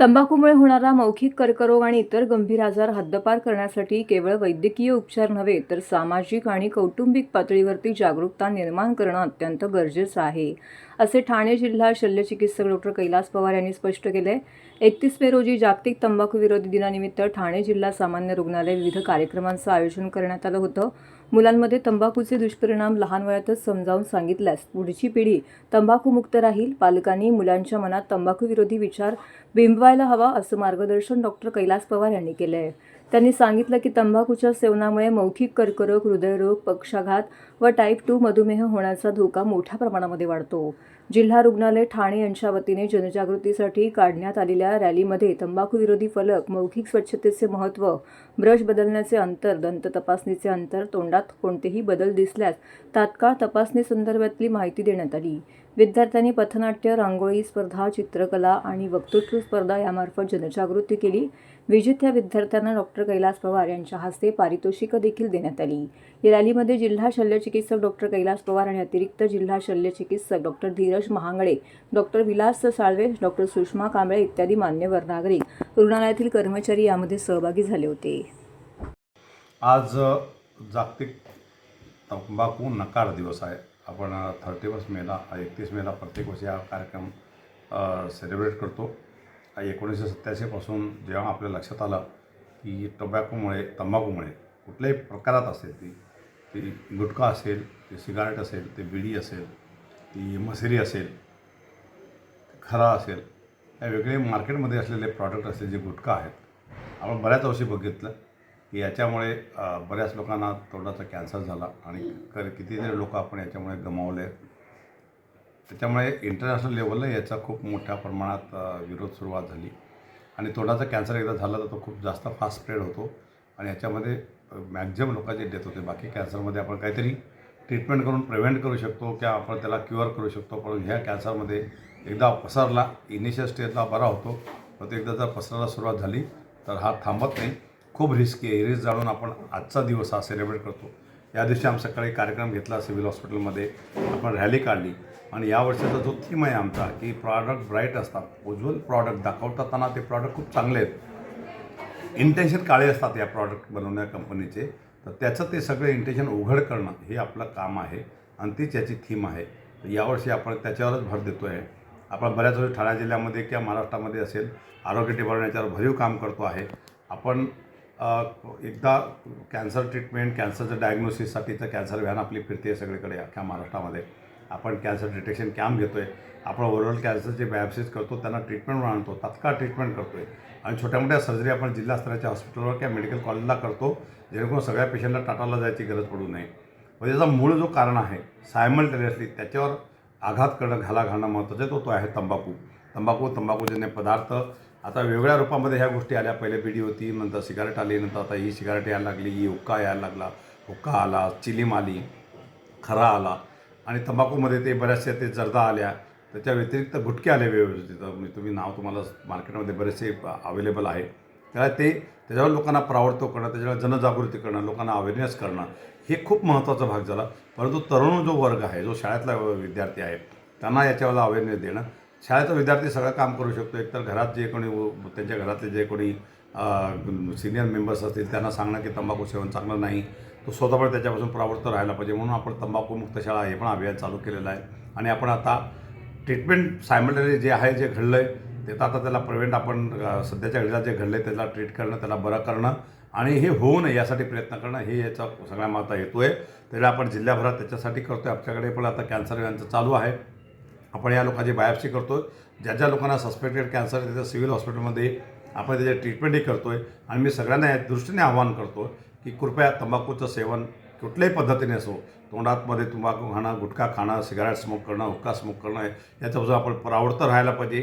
तंबाखूमुळे होणारा मौखिक कर्करोग आणि इतर गंभीर आजार हद्दपार करण्यासाठी केवळ वैद्यकीय उपचार नव्हे तर सामाजिक आणि कौटुंबिक पातळीवरती जागरूकता निर्माण करणं अत्यंत गरजेचं आहे असे ठाणे जिल्हा शल्यचिकित्सक डॉक्टर कैलास पवार यांनी स्पष्ट केले एकतीस मे रोजी जागतिक तंबाखू विरोधी दिनानिमित्त ठाणे जिल्हा सामान्य रुग्णालय विविध कार्यक्रमांचं आयोजन करण्यात आलं होतं. मुलांमध्ये तंबाखूचे दुष्परिणाम लहान वयातच समजावून सांगितल्यास पुढची पिढी तंबाखूमुक्त राहील. पालकांनी मुलांच्या मनात तंबाखू विरोधी विचार बिंबवायला हवा असं मार्गदर्शन डॉक्टर कैलास पवार यांनी केलं आहे त्यांनी सांगितलं की तंबाखूच्या सेवनामुळे मौखिक कर्करोग हृदयरोग पक्षाघात व टाईप टू मधुमेह होण्याचा धोका मोठ्या प्रमाणामध्ये वाढतो. जिल्हा रुग्णालय ठाणे यांच्या वतीने जनजागृतीसाठी काढण्यात आलेल्या रॅलीमध्ये तंबाखू विरोधी फलक मौखिक स्वच्छतेचे महत्त्व ब्रश बदलण्याचे अंतर दंत तपासणीचे अंतर तोंडात कोणतेही बदल दिसल्यास तात्काळ तपासणी संदर्भातली माहिती देण्यात आली. विद्यार्थ्यांनी पथनाट्य रांगोळी स्पर्धा चित्रकला आणि वक्तृत्व स्पर्धा यामार्फत जनजागृती केली. विजेत्या विद्यार्थ्यांना डॉक्टर कैलास पवार यांच्या हस्ते पारितोषिकं देखील देण्यात आली. या रॅलीमध्ये जिल्हा शल्यचिकित्सक डॉक्टर कैलास पवार आणि अतिरिक्त जिल्हा शल्यचिकित्सक doctor Dhiraj Mahangade doctor Vilas Salve doctor Sushma Kamble इत्यादी मान्यवर नागरिक रुग्णालयातील कर्मचारी यामध्ये सहभागी झाले होते. आज जागतिक तंबाखू नकार दिवस आहे. आपण थर्टी फर्स्ट मेला एकतीस मेला प्रत्येक वर्षी हा कार्यक्रम सेलिब्रेट करतो. एकोणीसशे सत्त्याऐंशीपासून जेव्हा आपल्या लक्षात आलं की टोबॅकोमुळे तंबाखूमुळे कुठल्याही प्रकारात असेल ती ती गुटखा असेल ती सिगारेट असेल ते बिडी असेल ती मसिरी असेल खरा असेल या वेगळे मार्केटमध्ये असलेले प्रॉडक्ट असले जे गुटखा आहेत. आपण बऱ्याच वर्षी बघितलं की याच्यामुळे बऱ्याच लोकांना तोंडाचा कॅन्सर झाला आणि क कितीतरी लोक आपण याच्यामुळे गमावले. त्याच्यामुळे इंटरनॅशनल लेवलला याचा खूप मोठ्या प्रमाणात विरोध सुरुवात झाली. आणि तोंडाचा कॅन्सर एकदा झाला तर तो खूप जास्त फास्ट स्प्रेड होतो आणि याच्यामध्ये मॅक्झिमम लोकांचे डेथ होते. बाकी कॅन्सरमध्ये आपण काहीतरी ट्रीटमेंट करून प्रिव्हेंट करू शकतो किंवा आपण त्याला क्युअर करू शकतो. पण ह्या कॅन्सरमध्ये एकदा पसरला इनिशियल स्टेजला बरा होतो. पण तो एकदा जर पसरायला सुरुवात झाली तर हा थांबत नाही. खूप रिस्की आहे. रिस्क जाणून आपण आजचा दिवस हा सेलिब्रेट करतो. या दिवशी आम सकाळी कार्यक्रम घेतला सिव्हिल हॉस्पिटलमध्ये. आपण रॅली काढली. आणि या वर्षाचा जो थीम आहे आमचा की प्रॉडक्ट ब्राईट असतात. उज्ज्वल प्रॉडक्ट दाखवताना ते प्रॉडक्ट खूप चांगले आहेत. इंटेन्शन काळे असतात या प्रॉडक्ट बनवण्या कंपनीचे तर त्याचं ते सगळे इंटेन्शन उघड करणं हे आपलं काम आहे. आणि तीच याची थीम आहे. तर यावर्षी आपण त्याच्यावरच भर देतो आहे आपण बऱ्याच वेळी ठाणे जिल्ह्यामध्ये किंवा महाराष्ट्रामध्ये असेल आरोग्य डिपार्टमेंट याच्यावर भरीव काम करतो आहे. आपण एकदा कॅन्सर ट्रीटमेंट कॅन्सरचं डायग्नोसिससाठीचं कॅन्सर व्हॅन आपली फिरते सगळीकडे अख्ख्या महाराष्ट्रामध्ये. आपण कॅन्सर डिटेक्शन कॅम्प घेतो आहे आपण ओव्हरऑल कॅन्सरचे बायोप्सीज करतो त्यांना ट्रीटमेंट आणतो तात्काळ ट्रीटमेंट करतो आहे आणि छोट्या मोठ्या सर्जरी आपण जिल्हा स्तराच्या हॉस्पिटलवर किंवा मेडिकल कॉलेजला करतो जेणेकरून सगळ्या पेशंटला टाटाला जायची गरज पडू नये. म्हणजे व त्याचा मूळ जो कारण आहे सायमल्टेनियसली त्याच्यावर आघात करणं घाला घालणं महत्त्वाचं आहे तो तो आहे तंबाखू. तंबाखू तंबाखूजन्य पदार्थ आता वेगळ्या रूपामध्ये ह्या गोष्टी आल्या. पहिले बिडी होती नंतर सिगारेट आली नंतर आता ही सिगारेट यायला लागली ही हुक्का यायला लागला. हुक्का आला चिलीम आली खरा आला. आणि तंबाखूमध्ये ते बऱ्याचशा ते जर्दा आल्या. त्याच्या व्यतिरिक्त गुटके आले व्यवस्थित. म्हणजे तुम्ही नाव तुम्हाला मार्केटमध्ये बरेचसे अवेलेबल आहे. त्याला ते त्याच्यावर लोकांना प्रावर्तव करणं त्याच्यावर जनजागृती करणं लोकांना अवेअरनेस करणं हे खूप महत्त्वाचा भाग झाला. परंतु तरुण जो वर्ग आहे जो शाळेतला विद्यार्थी आहे त्यांना याच्यावर अवेअरनेस देणं शाळेचा विद्यार्थी सगळं काम करू शकतो. एकतर घरात जे कोणी त्यांच्या घरातले जे कोणी सिनियर मेंबर्स असतील त्यांना सांगणं की तंबाखू सेवन चांगलं नाही. तो स्वतः पण त्याच्यापासून प्रावृत्त राहायला पाहिजे. म्हणून आपण तंबाखूमुक्त शाळा हे पण अभियान चालू केलेलं आहे. आणि आपण आता ट्रीटमेंट सायमल्टेनियस जे आहे जे घडलं आहे ते तर आता त्याला प्रिव्हेंट आपण सध्याच्या घडीला जे घडलं आहे त्याला ट्रीट करणं त्याला बरं करणं आणि हे होऊ नये यासाठी प्रयत्न करणं हे याचा सगळ्या माता हेतू आहे. त्याला आपण जिल्ह्याभरात त्याच्यासाठी करतो आहे आपल्याकडे पण आता कॅन्सर यांचं चालू आहे. आपण या लोकांची बायोप्सी करतो ज्या ज्या लोकांना सस्पेक्टेड कॅन्सर आहे त्याच्या सिव्हिल हॉस्पिटलमध्ये आपण त्याचे ट्रीटमेंटही करतो आहे आणि मी सगळ्यांना या दृष्टीने आवाहन करतो की कृपया तंबाखूचं सेवन कुठल्याही पद्धतीने असो. तोंडातमध्ये तंबाखू खाणं गुटखा खाणं सिगारेट स्मोक करणं हुक्का स्मोक करणं याच्यापासून आपण परावृत्त राहायला पाहिजे.